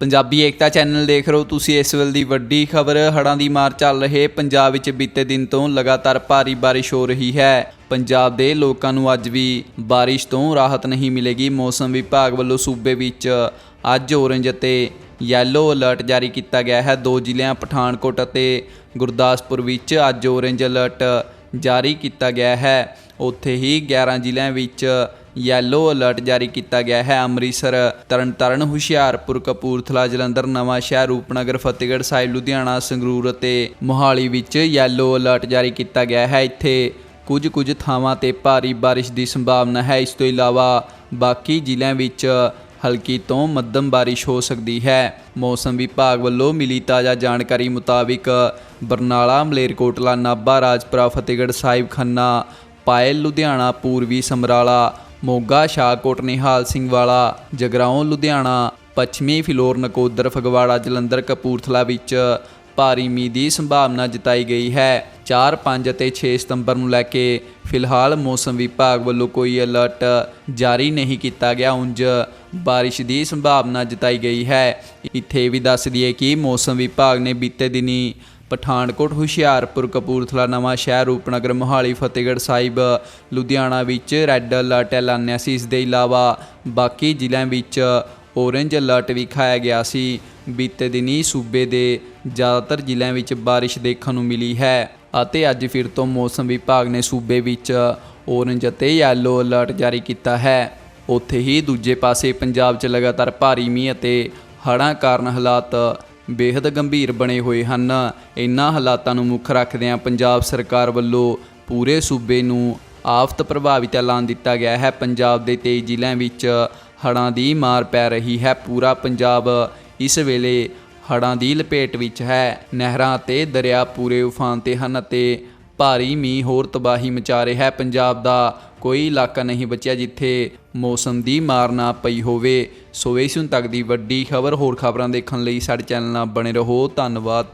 ਪੰਜਾਬੀ ਏਕਤਾ channel ਦੇਖ ਰਹੇ ਹੋ ਤੁਸੀਂ ਇਸ ਵੇਲੇ ਦੀ ਵੱਡੀ ਖਬਰ। ਹੜ੍ਹਾਂ ਦੀ ਮਾਰ ਚੱਲ ਰਹੇ ਪੰਜਾਬ ਵਿੱਚ ਬੀਤੇ ਦਿਨ ਤੋਂ ਲਗਾਤਾਰ ਭਾਰੀ ਬਾਰਿਸ਼ ਹੋ ਰਹੀ ਹੈ। ਪੰਜਾਬ ਦੇ ਲੋਕਾਂ ਨੂੰ ਅੱਜ ਵੀ ਬਾਰਿਸ਼ ਤੋਂ ਰਾਹਤ ਨਹੀਂ ਮਿਲੇਗੀ। ਮੌਸਮ ਵਿਭਾਗ ਵੱਲੋਂ ਸੂਬੇ ਵਿੱਚ ਅੱਜ ਔਰੰਜ ਅਤੇ ਯੈਲੋ ਅਲਰਟ ਜਾਰੀ ਕੀਤਾ ਗਿਆ ਹੈ। ਦੋ ਜ਼ਿਲ੍ਹਿਆਂ ਪਠਾਨਕੋਟ ਅਤੇ ਗੁਰਦਾਸਪੁਰ ਵਿੱਚ ਅੱਜ ਔਰੰਜ ਅਲਰਟ ਜਾਰੀ ਕੀਤਾ ਗਿਆ ਹੈ। ਉੱਥੇ ਹੀ 11 ਜ਼ਿਲ੍ਹਿਆਂ ਵਿੱਚ ਯੈਲੋ ਅਲਰਟ ਜਾਰੀ ਕੀਤਾ ਗਿਆ ਹੈ। ਅੰਮ੍ਰਿਤਸਰ, ਤਰਨਤਾਰਨ, ਹੁਸ਼ਿਆਰਪੁਰ, ਕਪੂਰਥਲਾ, ਜਲੰਧਰ, ਨਵਾਂ ਸ਼ਹਿਰ, ਰੂਪਨਗਰ, ਫਤਿਹਗੜ੍ਹ ਸਾਹਿਬ, ਲੁਧਿਆਣਾ, ਸੰਗਰੂਰ ਅਤੇ ਮੋਹਾਲੀ ਵਿੱਚ ਯੈਲੋ ਅਲਰਟ ਜਾਰੀ ਕੀਤਾ ਗਿਆ ਹੈ। ਇੱਥੇ ਕੁਝ ਕੁਝ ਥਾਵਾਂ ਤੇ ਭਾਰੀ ਬਾਰਿਸ਼ ਦੀ ਸੰਭਾਵਨਾ ਹੈ। ਇਸ ਤੋਂ ਇਲਾਵਾ ਬਾਕੀ ਜ਼ਿਲ੍ਹਿਆਂ ਵਿੱਚ ਹਲਕੀ ਤੋਂ ਮੱਧਮ ਬਾਰਿਸ਼ ਹੋ ਸਕਦੀ ਹੈ। ਮੌਸਮ ਵਿਭਾਗ ਵੱਲੋਂ ਮਿਲੀ ਤਾਜ਼ਾ ਜਾਣਕਾਰੀ ਮੁਤਾਬਿਕ ਬਰਨਾਲਾ, ਮਲੇਰਕੋਟਲਾ, ਨਾਭਾ, ਰਾਜਪੁਰਾ, ਫਤਿਹਗੜ੍ਹ ਸਾਹਿਬ, ਖੰਨਾ, ਪਾਇਲ, ਲੁਧਿਆਣਾ, ਪੂਰਬੀ ਸਮਰਾਲਾ ਮੋਗਾ ਸ਼ਾਹਕੋਟ ਨਿਹਾਲ ਸਿੰਘ ਵਾਲਾ ਜਗਰਾਉਂ ਲੁਧਿਆਣਾ ਪੱਛਮੀ ਫਿਲੌਰ ਨਕੋਦਰ ਫਗਵਾੜਾ ਜਲੰਧਰ ਕਪੂਰਥਲਾ ਵਿੱਚ ਭਾਰੀ ਮੀਂਹ ਦੀ ਸੰਭਾਵਨਾ ਜਤਾਈ ਗਈ ਹੈ। 4, 5 ਅਤੇ 6 ਸਤੰਬਰ ਨੂੰ ਲੈ ਕੇ ਫਿਲਹਾਲ ਮੌਸਮ ਵਿਭਾਗ ਵੱਲੋਂ ਕੋਈ ਅਲਰਟ ਜਾਰੀ ਨਹੀਂ ਕੀਤਾ ਗਿਆ। ਉਂਝ ਬਾਰਿਸ਼ ਦੀ ਸੰਭਾਵਨਾ ਜਤਾਈ ਗਈ ਹੈ। ਇੱਥੇ ਵੀ ਦੱਸ ਦਈਏ ਕਿ ਮੌਸਮ ਵਿਭਾਗ ਨੇ ਬੀਤੇ ਦਿਨੀ ਪਠਾਨਕੋਟ, ਹੁਸ਼ਿਆਰਪੁਰ, ਕਪੂਰਥਲਾ, ਨਵਾਂ ਸ਼ਹਿਰ, ਰੂਪਨਗਰ, ਮੋਹਾਲੀ, ਫਤਿਹਗੜ੍ਹ ਸਾਹਿਬ, ਲੁਧਿਆਣਾ ਵਿੱਚ ਰੈੱਡ ਅਲਰਟ ਐਲਾਨਿਆ ਸੀ। ਇਸ ਦੇ ਇਲਾਵਾ ਬਾਕੀ ਜ਼ਿਲ੍ਹਿਆਂ ਵਿੱਚ ਔਰੇਂਜ ਅਲਰਟ ਵੀ ਖਾਇਆ ਗਿਆ ਸੀ। ਬੀਤੇ ਦਿਨੀ ਸੂਬੇ ਦੇ ਜ਼ਿਆਦਾਤਰ ਜ਼ਿਲ੍ਹਿਆਂ ਵਿੱਚ ਬਾਰਿਸ਼ ਦੇਖਣ ਨੂੰ ਮਿਲੀ ਹੈ ਅਤੇ ਅੱਜ ਫਿਰ ਤੋਂ ਮੌਸਮ ਵਿਭਾਗ ਨੇ ਸੂਬੇ ਵਿੱਚ ਔਰੇਂਜ ਅਤੇ ਯੈਲੋ ਅਲਰਟ ਜਾਰੀ ਕੀਤਾ ਹੈ। ਉੱਥੇ ਹੀ ਦੂਜੇ ਪਾਸੇ ਪੰਜਾਬ 'ਚ ਲਗਾਤਾਰ ਭਾਰੀ ਮੀਂਹ ਅਤੇ ਹੜ੍ਹਾਂ ਕਾਰਨ ਹਾਲਾਤ ਬੇहद ਗੰਭੀਰ ਬਣੇ ਹੋਏ ਹਨ। ਇਨ੍ਹਾਂ ਹਾਲਾਤਾਂ ਨੂੰ ਮੁੱਖ ਰੱਖਦਿਆਂ ਪੰਜਾਬ ਸਰਕਾਰ ਵੱਲੋਂ ਪੂਰੇ ਸੂਬੇ ਨੂੰ ਆਫਤ ਪ੍ਰਭਾਵਿਤ ਐਲਾਨ ਦਿੱਤਾ ਗਿਆ ਹੈ। ਪੰਜਾਬ ਦੇ 23 ਜ਼ਿਲ੍ਹਿਆਂ ਵਿੱਚ ਹੜ੍ਹਾਂ ਦੀ ਮਾਰ ਪੈ ਰਹੀ ਹੈ। ਪੂਰਾ ਪੰਜਾਬ ਇਸ ਵੇਲੇ ਹੜ੍ਹਾਂ ਦੀ ਲਪੇਟ ਵਿੱਚ ਹੈ। ਨਹਿਰਾਂ ਅਤੇ ਦਰਿਆ ਪੂਰੇ ਉਫਾਨ ਤੇ ਹਨ ਅਤੇ ਭਾਰੀ ਮੀਂਹ ਹੋਰ ਤਬਾਹੀ ਮਚਾ ਰਿਹਾ ਹੈ। ਪੰਜਾਬ ਦਾ ਕੋਈ ਇਲਾਕਾ ਨਹੀਂ ਬਚਿਆ ਜਿੱਥੇ ਮੌਸਮ ਦੀ ਮਾਰ ਨਾ ਪਈ ਹੋਵੇ। ਸੋ ਇਸ ਹੁਣ ਤੱਕ ਦੀ ਵੱਡੀ ਖਬਰ ਹੋਰ ਖਬਰਾਂ ਦੇਖਣ ਲਈ ਸਾਡੇ ਚੈਨਲ ਨਾਲ ਬਣੇ ਰਹੋ। ਧੰਨਵਾਦ।